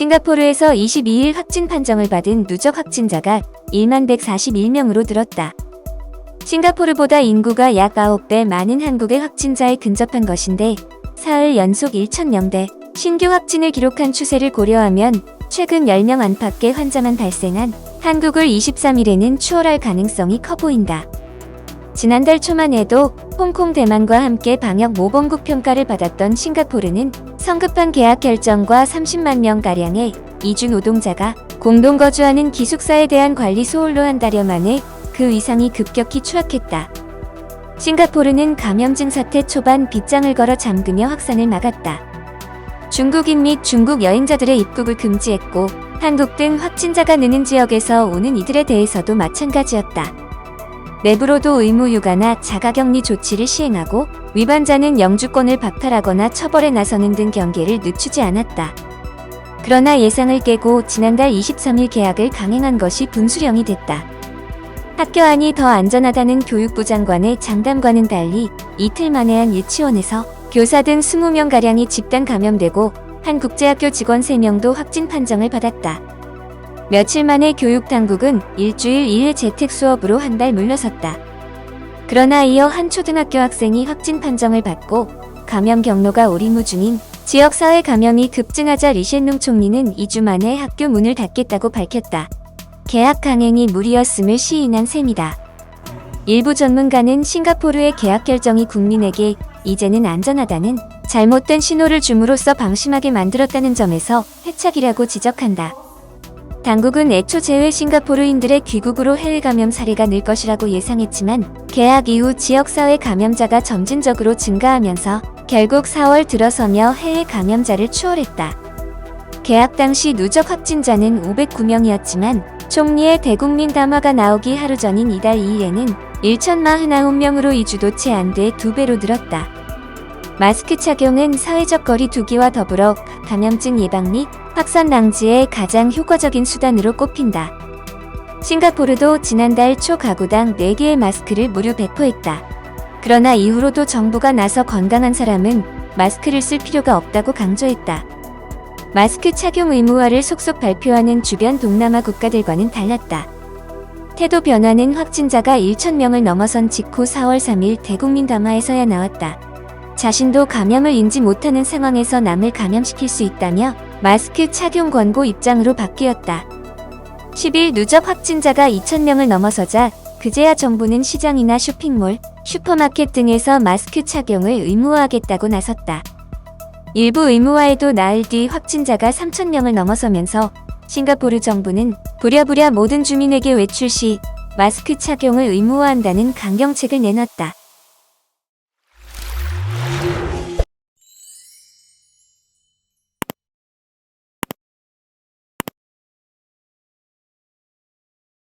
싱가포르에서 22일 확진 판정을 받은 누적 확진자가 1만 141명으로 늘었다. 싱가포르보다 인구가 약 9배 많은 한국의 확진자에 근접한 것인데 사흘 연속 1,000명대 신규 확진을 기록한 추세를 고려하면 최근 10명 안팎의 환자만 발생한 한국을 23일에는 추월할 가능성이 커 보인다. 지난달 초만 해도 홍콩 대만과 함께 방역 모범국 평가를 받았던 싱가포르는 성급한 계약 결정과 30만 명가량의 이주 노동자가 공동 거주하는 기숙사에 대한 관리 소홀로 한 달여 만에 그 위상이 급격히 추락했다. 싱가포르는 감염 증 사태 초반 빗장을 걸어 잠그며 확산을 막았다. 중국인 및 중국 여행자들의 입국을 금지했고 한국 등 확진자가 느는 지역에서 오는 이들에 대해서도 마찬가지였다. 내부로도 의무 휴가나 자가격리 조치를 시행하고 위반자는 영주권을 박탈하거나 처벌에 나서는 등 경계를 늦추지 않았다. 그러나 예상을 깨고 지난달 23일 계약을 강행한 것이 분수령이 됐다. 학교 안이 더 안전하다는 교육부 장관의 장담과는 달리 이틀 만에 한 유치원에서 교사 등 20명가량이 집단 감염되고 한 국제학교 직원 3명도 확진 판정을 받았다. 며칠 만에 교육당국은 일주일 1일 재택 수업으로 한 달 물러섰다. 그러나 이어 한 초등학교 학생이 확진 판정을 받고 감염 경로가 오리무 중인 지역사회 감염이 급증하자 리셰농 총리는 2주 만에 학교 문을 닫겠다고 밝혔다. 계약 강행이 무리였음을 시인한 셈이다. 일부 전문가는 싱가포르의 계약 결정이 국민에게 이제는 안전하다는 잘못된 신호를 줌으로써 방심하게 만들었다는 점에서 해착이라고 지적한다. 당국은 애초 제외 싱가포르인들의 귀국으로 해외 감염 사례가 늘 것이라고 예상했지만 계약 이후 지역사회 감염자가 점진적으로 증가하면서 결국 4월 들어서며 해외 감염자를 추월했다. 계약 당시 누적 확진자는 509명이었지만 총리의 대국민 담화가 나오기 하루 전인 이달 2일에는 1,049명으로 2주도 채 안 돼 두 배로 늘었다. 마스크 착용은 사회적 거리 두기와 더불어 감염증 예방 및 확산 방지에 가장 효과적인 수단으로 꼽힌다. 싱가포르도 지난달 초 가구당 4개의 마스크를 무료 배포했다. 그러나 이후로도 정부가 나서 건강한 사람은 마스크를 쓸 필요가 없다고 강조했다. 마스크 착용 의무화를 속속 발표하는 주변 동남아 국가들과는 달랐다. 태도 변화는 확진자가 1,000명을 넘어선 직후 4월 3일 대국민 담화에서야 나왔다. 자신도 감염을 인지 못하는 상황에서 남을 감염시킬 수 있다며 마스크 착용 권고 입장으로 바뀌었다. 10일 누적 확진자가 2,000명을 넘어서자 그제야 정부는 시장이나 쇼핑몰, 슈퍼마켓 등에서 마스크 착용을 의무화하겠다고 나섰다. 일부 의무화에도 나흘 뒤 확진자가 3,000명을 넘어서면서 싱가포르 정부는 부랴부랴 모든 주민에게 외출 시 마스크 착용을 의무화한다는 강경책을 내놨다.